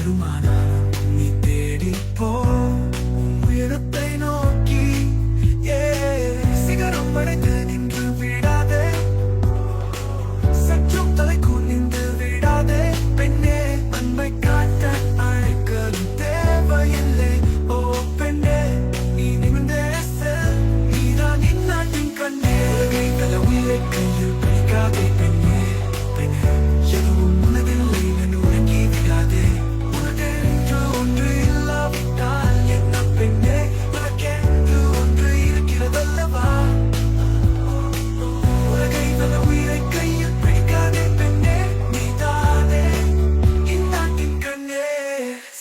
வருமானம் நீ தேடிப்போ. உன் உயரத்தை நோக்கி ஏ சிகரம் அடைந்து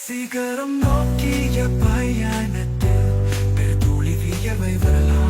சிகரம் நோக்கிய பயணத்தில் பெருதுளி வியவை வரலாம்.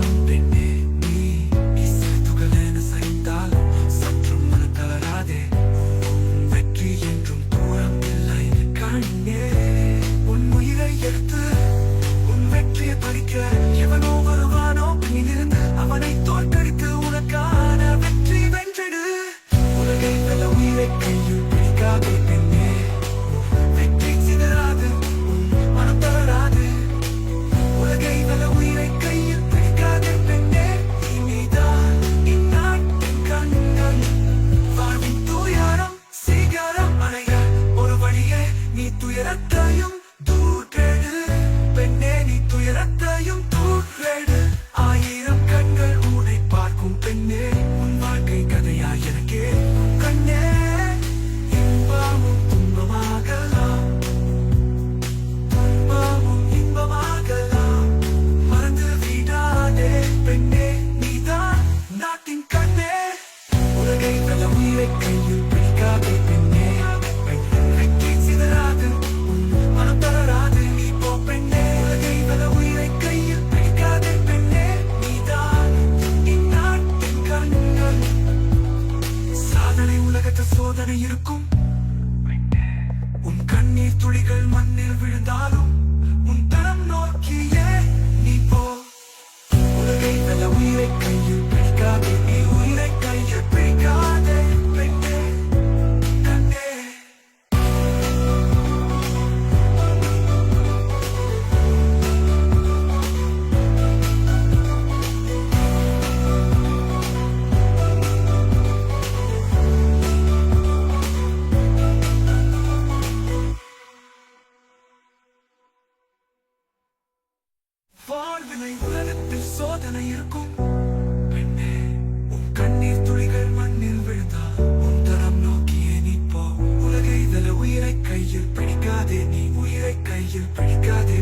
துயரத்தையும் தூக்கெடு பெண்ணே நீ துயரத்தையும் தூக்கெடு ஆயிரம் கண்கள் உன்னை பார்க்கும் பெண்ணே உன் வாழ்க்கை கதையா எனக்கே. கண்ணே இன்பமும் துன்பமாகலாம். துன்பமும் இன்பமாகலாம். மறந்து விடாதே பெண்ணே நீதான் நாட்டின் கண்ணே. உலகை பல உயிரை கையில் சாதனை சோதனை இருக்கும். உன் கண்ணீர் துளிகள் மண்ணில் விழுந்தாலும் உன் தரம் நோக்கியே நீ போ. உலகை நல்ல உயிரை கையில் வாழ்வினை உலகத்தில் சோதனை இருக்கும். பெண்ணே உன் கண்ணீர் துளிகள் மண்ணில் விழுந்தால் உன் தரம் நோக்கியே நீ உலகை வெல்ல உயிரை கையில் பிடிக்காதே நீ உயிரை கையில் பிடிக்காதே.